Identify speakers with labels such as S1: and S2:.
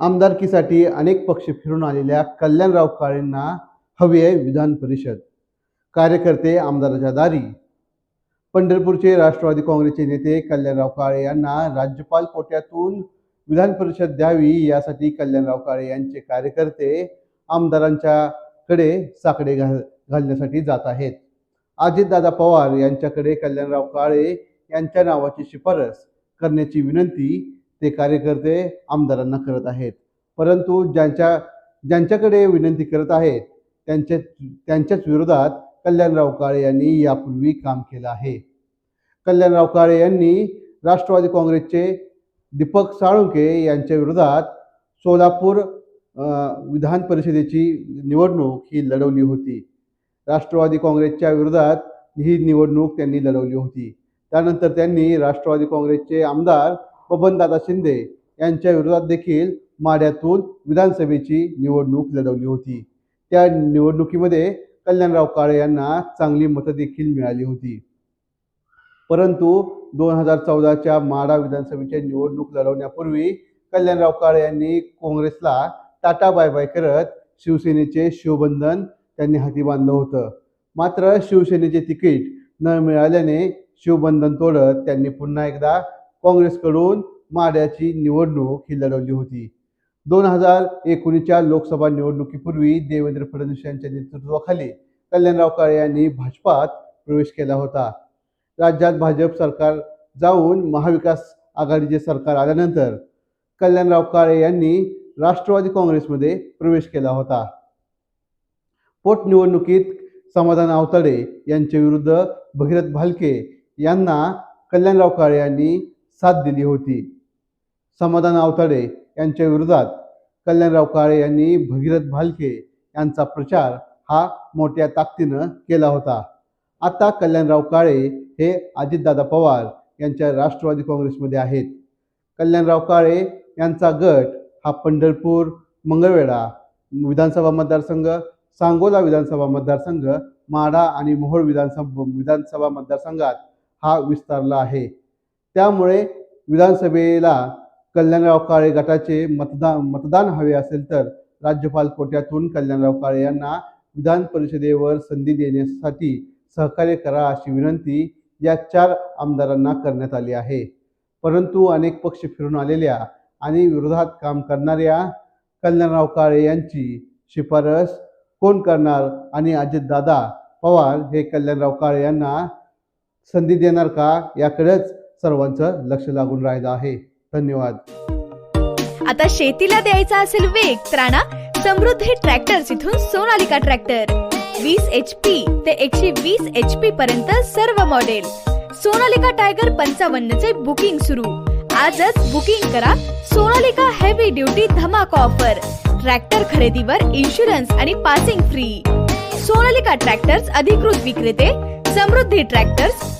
S1: आमदारकीसाठी अनेक पक्ष फिरून आलेल्या कल्याणराव काळेंना हवी आहे विधान परिषद. कार्यकर्ते आमदाराच्या दारी. पंढरपूरचे राष्ट्रवादी काँग्रेसचे नेते कल्याणराव काळे यांना राज्यपाल कोट्यातून विधान परिषद द्यावी यासाठी कल्याणराव काळे यांचे कार्यकर्ते आमदारांच्याकडे साकडे घाल घालण्यासाठी जात आहेत. अजितदादा पवार यांच्याकडे कल्याणराव काळे यांच्या नावाची शिफारस करण्याची विनंती ते कार्यकर्ते आमदारांना करत आहेत. परंतु ज्यांच्या ज्यांच्याकडे विनंती करत आहेत त्यांच्या त्यांच्याच विरोधात कल्याणराव काळे यांनी यापूर्वी काम केलं आहे. कल्याणराव काळे यांनी राष्ट्रवादी काँग्रेसचे दीपक साळुंके यांच्या विरोधात सोलापूर विधान परिषदेची निवडणूक ही लढवली होती. राष्ट्रवादी काँग्रेसच्या विरोधात ही निवडणूक त्यांनी लढवली होती. त्यानंतर त्यांनी राष्ट्रवादी काँग्रेसचे आमदार बबनदादा शिंदे यांच्या विरोधात देखील माढ्यातून विधानसभेची निवडणूक लढवली होती. त्या निवडणुकीमध्ये कल्याणराव काळे यांना चांगली मतं देखील मिळाली होती. परंतु दोन हजार चौदाच्या माढा विधानसभेच्या निवडणूक लढवण्यापूर्वी कल्याणराव काळे यांनी काँग्रेसला टाटा बाय बाय करत शिवसेनेचे शिवबंधन त्यांनी हाती बांधलं होतं. मात्र शिवसेनेचे तिकीट न मिळाल्याने शिवबंधन तोडत त्यांनी पुन्हा एकदा काँग्रेसकडून माढ्याची निवडणूक ही लढवली होती. दोन हजार एकोणीसच्या लोकसभा निवडणुकीपूर्वी देवेंद्र फडणवीस यांच्या नेतृत्वाखाली कल्याणराव काळे यांनी भाजपात प्रवेश केला होता. राज्यात भाजप सरकार जाऊन महाविकास आघाडीचे सरकार आल्यानंतर कल्याणराव काळे यांनी राष्ट्रवादी काँग्रेसमध्ये प्रवेश केला होता. पोटनिवडणुकीत समाधान आवताडे यांच्या विरुद्ध भगीरथ भालके यांना कल्याणराव काळे यांनी साथ दिली होती. समाधान आवताडे यांच्या विरोधात कल्याणराव काळे यांनी भगीरथ भालके यांचा प्रचार हा मोठ्या ताकदीनं केला होता. आता कल्याणराव काळे हे अजितदादा पवार यांच्या राष्ट्रवादी काँग्रेसमध्ये आहेत. कल्याणराव काळे यांचा गट हा पंढरपूर मंगळवेढा विधानसभा मतदारसंघ सांगोला विधानसभा मतदारसंघ माढा आणि मोहोळ विधानसभा विधानसभा मतदारसंघात हा विस्तारला आहे. त्यामुळे विधानसभेला कल्याणराव काळे गटाचे मतदान मतदान हवे असेल तर राज्यपाल कोट्यातून कल्याणराव काळे यांना विधान परिषदेवर संधी देण्यासाठी सहकार्य करा अशी विनंती या चार आमदारांना करण्यात आली आहे. परंतु अनेक पक्ष फिरून आलेल्या आणि विरोधात काम करणाऱ्या कल्याणराव काळे यांची शिफारस कोण करणार आणि अजितदादा पवार हे कल्याणराव काळे यांना संधी देणार का? याकडेच सर्वांचं लक्ष लागून राहिलं आहे. धन्यवाद.
S2: आता शेतीला द्यायचा असेल वेग तर समृद्धी ट्रॅक्टर्स इथून सोनालिका ट्रॅक्टर. वीस एच पी ते एकशे वीस एच पी पर्यंत सर्व मॉडेल सोनालिका टायगर पंचावन्न चे बुकिंग सुरू. आजच बुकिंग करा सोनालिका हेवी ड्युटी धमाका ऑफर ट्रॅक्टर खरेदीवर इन्शुरन्स आणि पासिंग फ्री सोनालिका ट्रॅक्टर्स अधिकृत विक्रेते समृद्धी ट्रॅक्टर्स